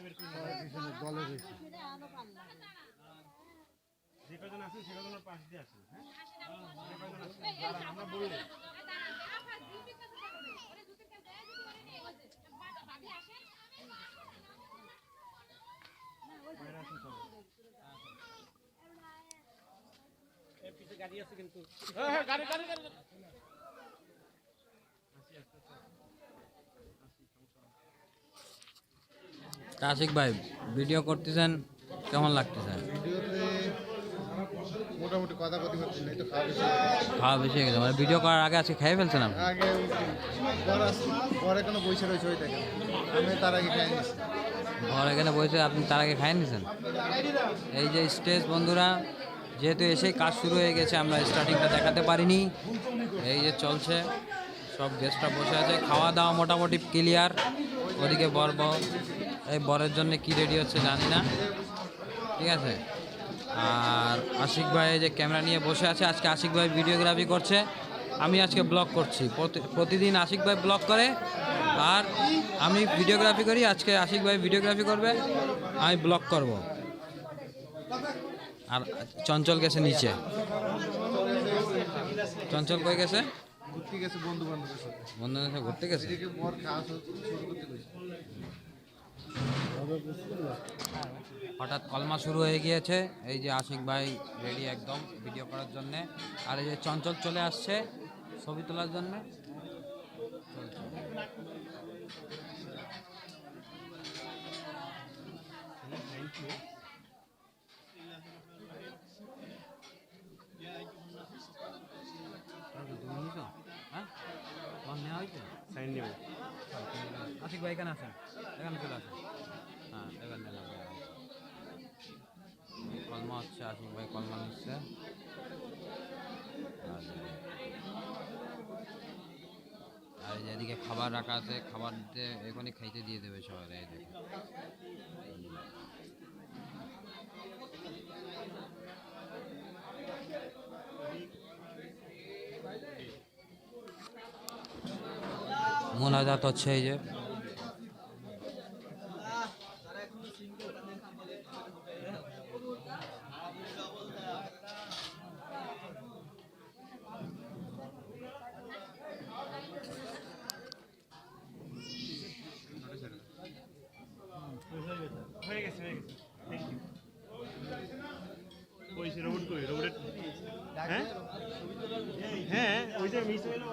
যে কজন আছেন সে পাশ দিয়ে আসেন হ্যাঁ যে কজন আছেন যারা আমরা বললে বাইরে আসেন আশিক ভাই ভিডিও করতেছেন কেমন লাগতেছে? ভিডিওতে মোটামুটি কথা কথি হচ্ছে না তো খাওয়া বেশি খাওয়া বেশি হয়ে গেছে মানে ভিডিও করার আগে আজকে খেয়ে ফেলছেন আপনি? আগে আসছে বর বসে রয়েছে ওই আমি তার আগে খাই ঘর এখানে বসে আপনি তার আগে খাই নিছেন? এই যে স্টেজ বন্ধুরা যেহেতু এসেই কাজ শুরু হয়ে গেছে আমরা স্টার্টিংটা দেখাতে পারিনি। এই যে চলছে সব গেস্টরা বসে আছে খাওয়া দাওয়া মোটামুটি ক্লিয়ার। ওদিকে বর বর এই বরের জন্য কি রেডি হচ্ছে জানি না। ঠিক আছে? আর আশিক ভাই যে ক্যামেরা নিয়ে বসে আছে আজকে আশিক ভাই ভিডিওগ্রাফি করছে। আমি আজকে ব্লগ করছি। প্রতি- প্রতিদিন আশিক ভাই ব্লগ করে আর আমি ভিডিওগ্রাফি করি আজকে আশিক ভাই ভিডিওগ্রাফি করবে আমি ব্লগ করব। আর চঞ্চল গেছে নিচে। চঞ্চল কই গেছে? ঘুরতে গেছে বন্ধু বান্ধবের সাথে সাথে ঘুরতে গেছে? হঠাৎ কলমা শুরু হয়ে গিয়েছে। এই যে আশিক ভাই রেডি একদম ভিডিও করার জন্য। আর এই যে চঞ্চল চলে আসছে ছবি তোলার জন্য। হ্যাঁ? নেওয়া হয়েছে? আশিক ভাই কেন আসেন। এখানে চলে আসেন হ্যাঁ এখানে নেন কলমা হচ্ছে আশিক ভাই, কলমা নিচ্ছে। আর আর এই যে এদিকে খাবার রাখা আছে, খাবার দিতে এখানে খাইতে দিয়ে দেবে সবাই, এই দেখে। মোনাজাত হচ্ছে এই যে হয়ে গেছে হয়ে গেছে থ্যাংক ইউ ওই সে রোবট কই রোবটের হ্যাঁ? হ্যাঁ ওই যে মিস হলো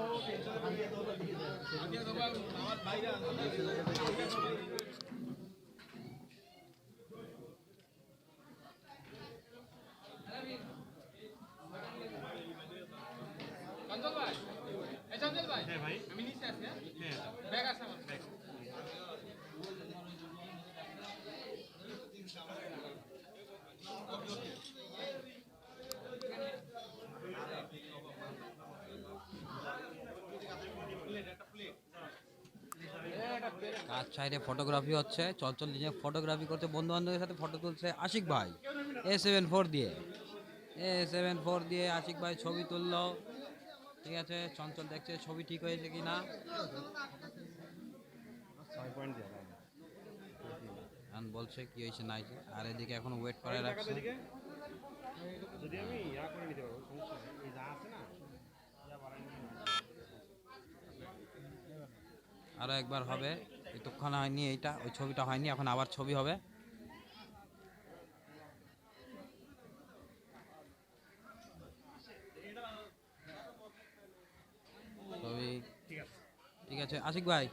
হ্যাঁ ভাই আমি নিচে আছি হ্যাঁ ব্যাগ আছে আমার ব্যাগ সাইডে ফটোগ্রাফি হচ্ছে। চঞ্চল নিজে ফটোগ্রাফি করছে। বন্ধু বান্ধবের সাথে ফটো তুলছে আশিক ভাই। এ সেভেন ফোর দিয়ে। এ সেভেন ফোর দিয়ে আশিক ভাই ছবি তুললো। ঠিক আছে চঞ্চল দেখছে ছবি ঠিক হয়েছে কি না বলছে কি হয়েছে না হয়েছে আর এদিকে এখন ওয়েট করে রাখছে। এদিকে? যদি আমি ইয়া করে নিতে পারব সমস্যা এই যা আছে না। ইয়া বাড়াই আরও একবার হবে। এতক্ষণ হয়নি এইটা ওই ছবিটা হয়নি এখন আবার ছবি হবে। ছবি। ঠিক আছে আশিক ভাই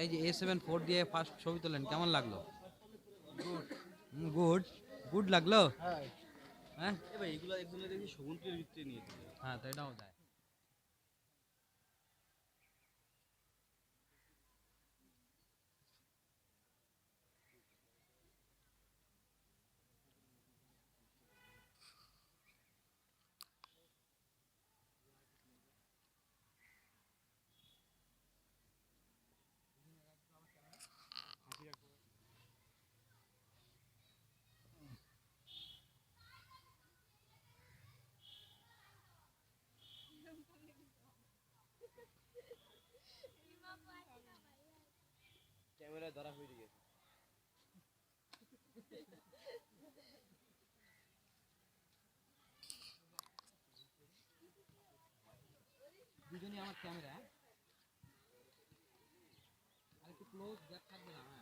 এই যে এ সেভেন ফোর দিয়ে ফার্স্ট ছবি তোলেন কেমন লাগল? গুড গুড লাগল? হ্যাঁ। এগুলো দেখি ভিতরে নিয়ে হ্যাঁ তো এটাও দেয় ক্যামেরায় ধরা হয়ে গেছে। দুজনই আমার ক্যামেরা। আর একটু ক্লোজ গ্যাপ থাকবে না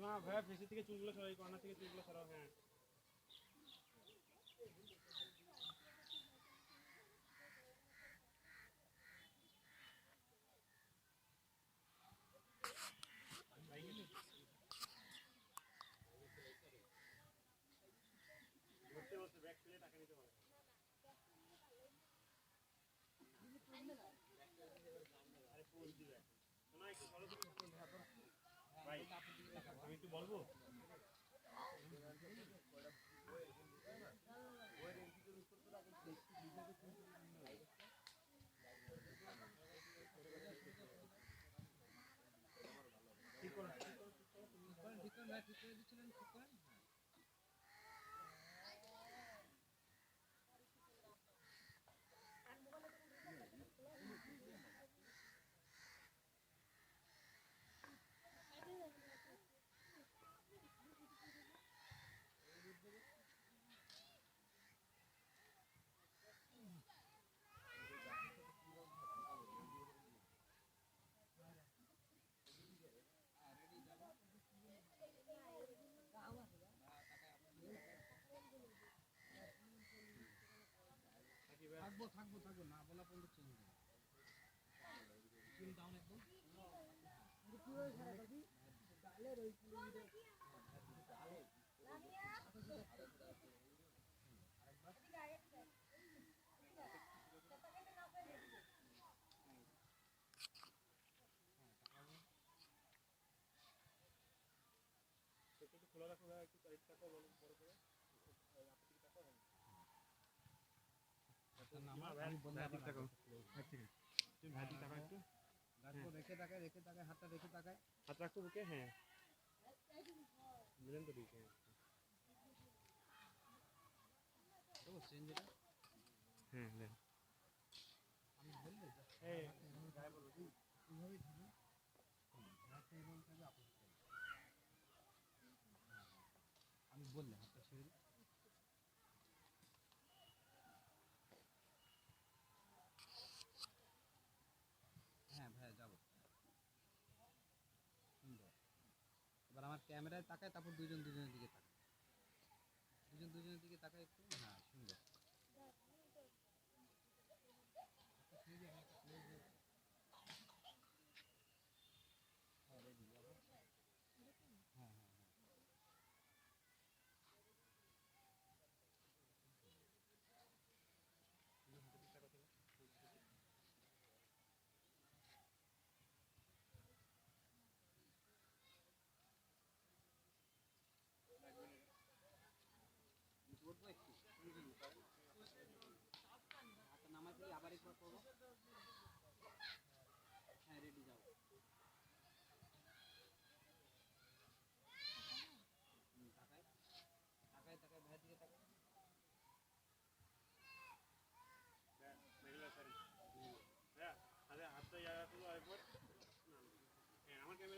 মা ভাইয়া ফেসের থেকে চুলগুলো সরাই কর্নার থেকে চুলগুলো সরাও হ্যাঁ বসতে বসতে ব্যাগ ফেলে টাকা নিতে পারে আরে পোজ দিবে এখন। শোনা একটু ভালো করে আমি একটু বলব? ঠিক করে ঠিক করে ঠিক করে দিচ্ছিলেন থাকব থাকব থাকব না বলা পর্যন্ত চেঞ্জ হবে ডাউন একদম। একটু একটু খোলা রাখো ভাই একটু টাইট রাখো বড় বড় করে আমি বললে আবার থাকো তুমি ভাই দিকে তাকাও একটু রাখব রেখে তাকায় রেখে তাকায় হাতটা রেখে তাকায় হাত রাখো বুকে হ্যাঁ দিলেন তো ঠিক হ্যাঁ দেবো চেঞ্জ এটা হ্যাঁ দেন আমি বললে এই এইভাবেই থাকবে হাতটা এইভাবে থাকবে আপনি আমি বললে হাতটা ছেড়ে দিই হ্যাঁ ভাইয়া যাব সুন্দর এবার আমার ক্যামেরায় তাকায় তারপর দুজন দুজনের দিকে তাকায়। দুজন দুজনের দিকে তাকায় একটু হ্যাঁ ready, যাব। হ্যাঁ হ্যাঁ হ্যাঁ উঠবো একটু হাতটা নামাই ফেলি আবার একবার করব হ্যাঁ রেডি যাও হুম, তাকায় তাকায় তাকায় ভাইয়ের দিকে তাকায় মেঘলা সারি হ্যাঁ আরে হাতটা জায়গা করব আরেকবার হ্যাঁ আমার ক্যামেরা দিবি আমার ক্যামেরায় সুন্দর দুজন হাতের দিকে হাতের দিকে হাতের দিকে থাকি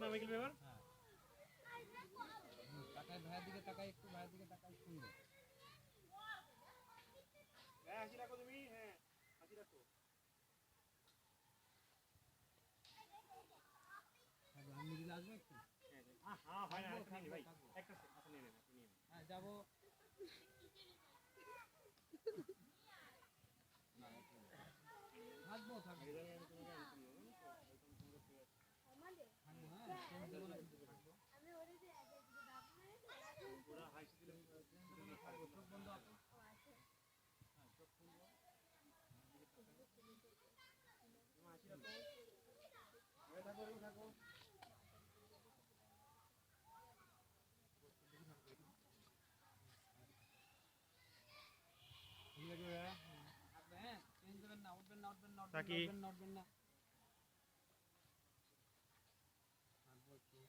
না মাইকেল এবার তাকায় ভাইয়ের দিকে তাকায় একটু ভাইয়ের দিকে সুন্দর। হ্যাঁ হাসি রাখো তুমি হ্যাঁ হাসি রাখো। আমি দিলে একটু? হ্যাঁ হ্যাঁ। হয় না একটা ভাই আপনি নিয়ে নেন হ্যাঁ যাব। থাকব থাকব আগে জানি আমি তোমাকে আনতাম না, জানো তো? একদম তোমাকে পেয়ে- থাকব হ্যাঁ ট্রেন দেবো না কিন্তু থাকব পুরা হাসি দিলে থাকব চোখ বন্ধ আছে হয়ে থাকো ওরকম থাকো ঠিক আছে ভাইয়া থাকবে হ্যাঁ চেঞ্জ দেবেন না উঠবেন না উঠবেন না উঠবেন না তাকি। উঠবেন না উঠবেন না থাকব একটু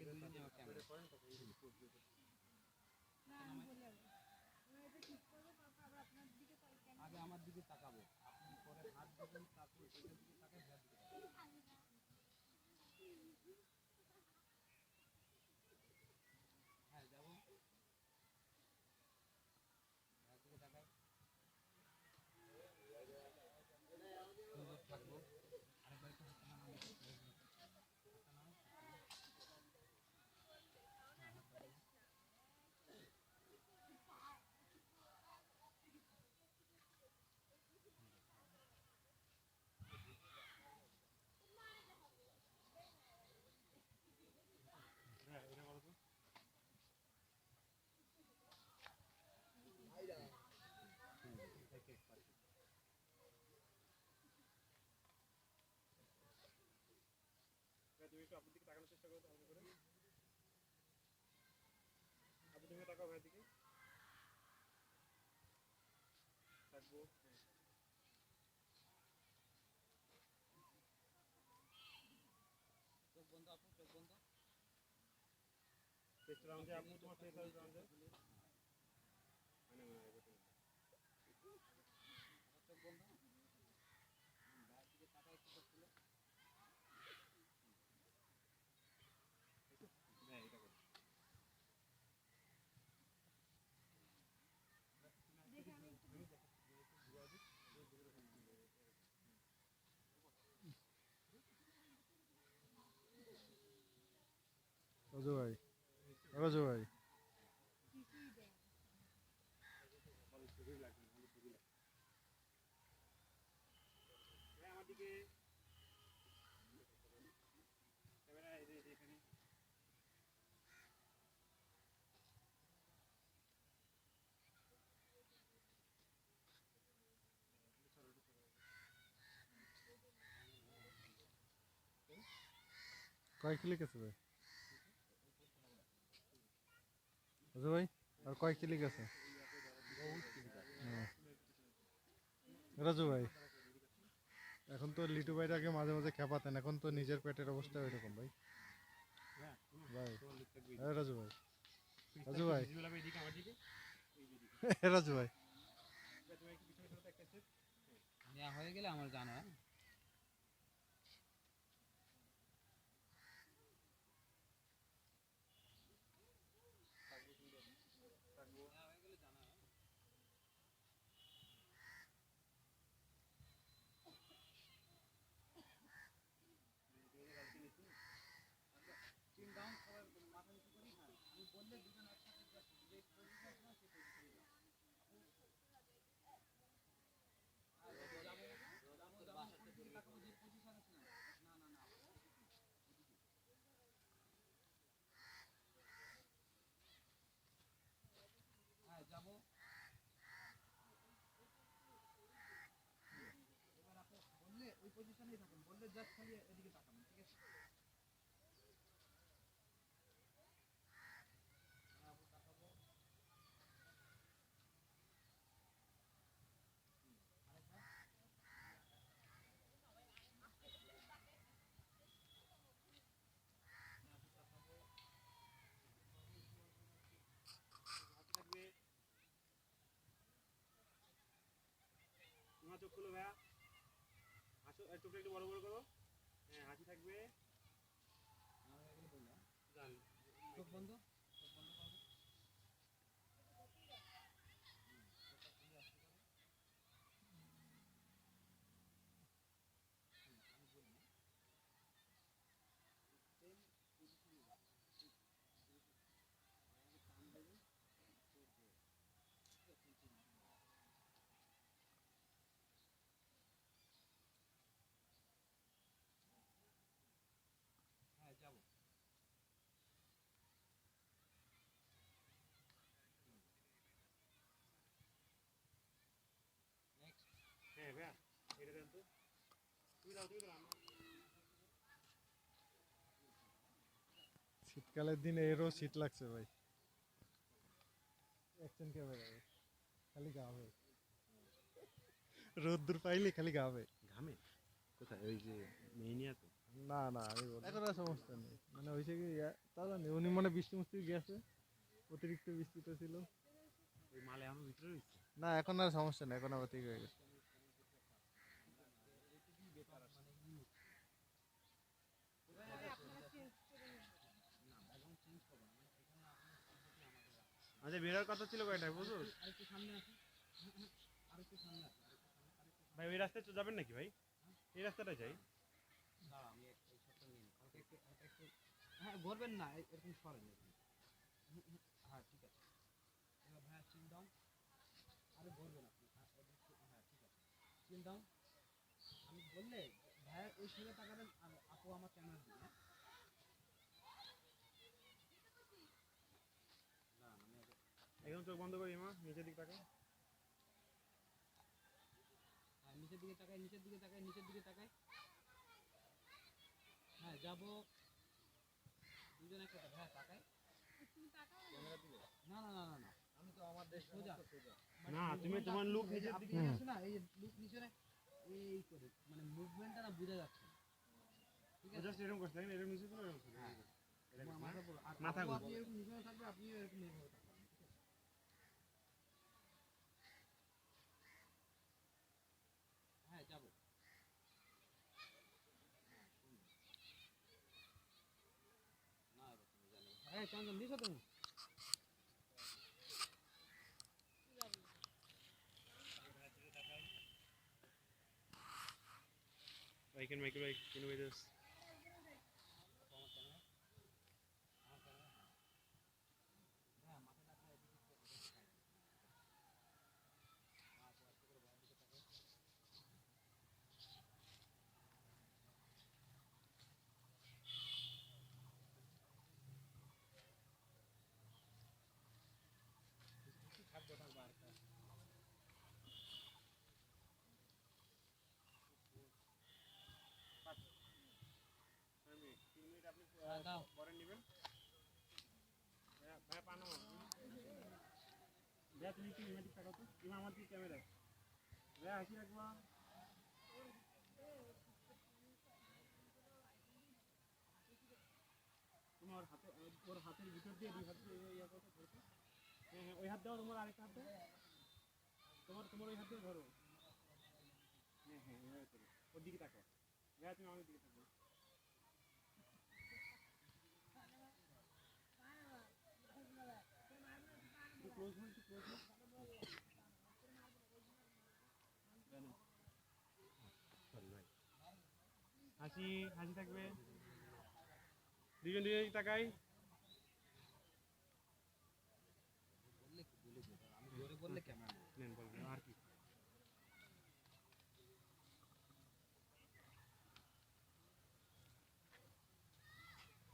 থাকব আগে আমার দিকে তাকাবো আপনি পরে হাত দেবেন তারপরে ভেয়ার দিকে তাকাবেন। হ্যাঁ যাব ভেয়ার দিকে তাকাই সুন্দর থাকব আরেকবার একটু হাতটা নামাই হাতটা নামাই হ্যাঁ হাতটা নামাই। হ্যাঁ এটা করো তো হ্যাঁ, তুমি একটু আপুর দিকে তাকানোর চেষ্টা করো তাহলে করে আপু তুমি তাকাও ভাইয়ের দিকে থাকব চোখ বন্ধ আপু চোখ বন্ধ টেস্ট রাউন্ডে আপু তোমার ফেস রাউন্ডে মানে মানে এরকম। আবার চোখ বন্ধ বাইরের দিকে তাকায় একটু চোখ খুলে হ্যাঁ এটা করো রাজু ভাই রাজু ভাই ভালো ছবি লাগবে ভালো ছবি লাগবে হ্যাঁ আমার দিকে ক্যামেরা এই যে এই যে এখানে কয় আছে ভাই রাজু ভাই আর কয় ক্লিক আছে ও। রাজু ভাই, এখন তো লিটু ভাইটাকে মাঝে মাঝে খেপাতেন, এখন তো নিজের পেটের অবস্থা ওইরকম ভাই হ্যাঁ ভাই হ্যাঁ রাজু ভাই রাজু ভাই। রাজু ভাই হয়ে গেলে আমার জানো হ্যাঁ নেওয়া হয়ে গেলে জানো হ্যাঁ চিন ডাউন সবাই মাথা নিচু করি হ্যাঁ আমি বললে দুজন একসাথে just যে position আছে না, সেই position এ যাও। আর যাব, যাব, যাব, ওদিকে তাকাবো, যে position আছে না। না, না, না, ওদিকে। হ্যাঁ যাব এবার আপনি বললে ওই থাকুন। বললে জাস্ট খালি এদিকে তাকাবেন চোখ খুলো ভাইয়া। হাসো চোখটা একটু বড় বড় করো। হ্যাঁ হাসি থাকবে। চোখ বন্ধ হ্যাঁ যাব হ্যাঁ ভাইয়া এটা দেন তো তুমি দাও তুমি দাও আমার শীতকালের দিনে এরও শীত লাগছে ভাই। অ্যাকশন ক্যামেরা খালি গাবে রোদ্দুর পাইলে খালি গাবে ঘামে? কোথায়? ওই যে মেইনিয়াতে না না আমি এখন আর সমস্যা নেই। মানে হয়েছে কি তা জানি উনি মনে বৃষ্টি মুষ্টি গেছে অতিরিক্ত বৃষ্টিতে ছিল। ওই মালে আমার ভিতরে না এখন আর সমস্যা নেই এখন আবার ঠিক হয়ে গেছে। আচ্ছা বেরোর কথা ছিল কয়টায় বুঝো আরেকটু সামনে আসি আরেকটু সামনে আসি ভাই, ওই রাস্তায় তো যাবেন নাকি ভাই? এই রাস্তাটা যাই। হ্যাঁ ঘুরবেন না এরকম সরেন হ্যাঁ ঠিক আছে। ভাইয়া চিন দাও। আরে, ঘুরবেন আপনি। হ্যাঁ হ্যাঁ ঠিক চিন দাও। আমি বললে, ভাইয়া ওই তাকাবেন, আর আপু আমার ক্যামেরা দিবে হ্যাঁ? না আমি আগে একদম চোখ বন্ধ করি মা নিচের দিক তাকাও হ্যাঁ নিচের দিকে তাকাই নিচের দিকে তাকাই নিচের দিকে তাকাই। হ্যাঁ যাব। দুজন একটা হ্যাঁ তাকাই। না না না না না। আমি তো আমার দেশ সোজা। না তুমি তোমার লুক নিচের আপনি দিকে আছে না এই লুক নিচে এই করে। মানে মুভমেন্টটা না বোঝা যাচ্ছে না। ঠিক আছে? জাস্ট এরকম করতে এরকম নিচে করে এরকম। তোমার মাথা ঘুরবে। আপনি এরকম নিচে থাকবে আপনি এরকম I can make it like in with this. তোমার হাতে ওর হাতের ভিতর দিয়ে দুই হাত দিয়ে ইয়া করো তো, ধরো তো। হ্যাঁ হ্যাঁ ওই হাত দাও তোমার আরেকটা হাত দাও তোমার তোমার ওই হাত দিয়ে ধরো হ্যাঁ হ্যাঁ ওর দিকে তাকাও ভাইয়া তুমি আমার দিকে তাকাও একটু ক্লোজ হন একটু ক্লোজ হন হাসি হাসি থাকবে। দুজন দুজন বললে কি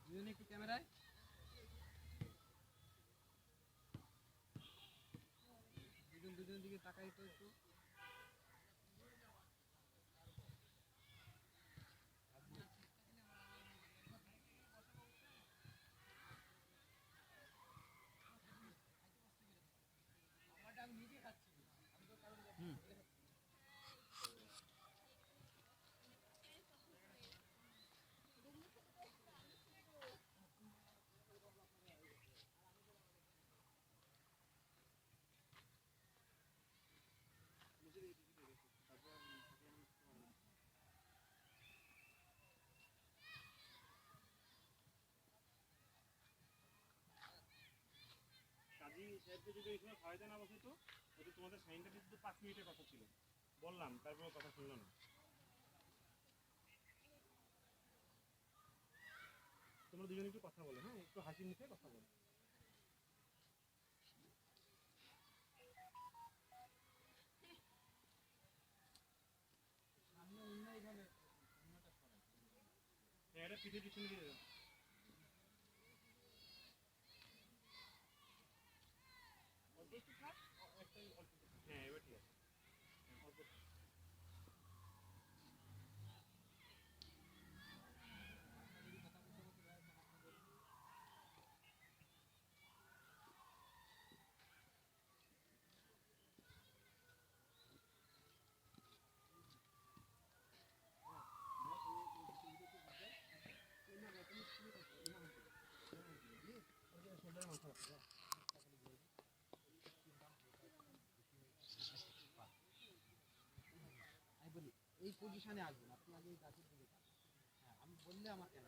দুজনে ক্যামেরায় দুজন, দুজনের দিকে তাকাই তো একটু। সাহেবকে যদি এই সময় খাওয়াইতে না বসে তো তোমাদের সাইনটা দিতে তো পাঁচ মিনিটের কথা ছিল। বললাম তারপরে কথা শুনলো না। তোমরা দুজনে একটু কথা বলো হ্যাঁ? একটু হাসি মুখে কথা বলো। হ্যাঁ এটা পিঠে পিছনে দিয়ে দাও এই পজিশনে আসবেন। আপনি আগে গাছের দিকে হ্যাঁ আমি বললে আমার কেন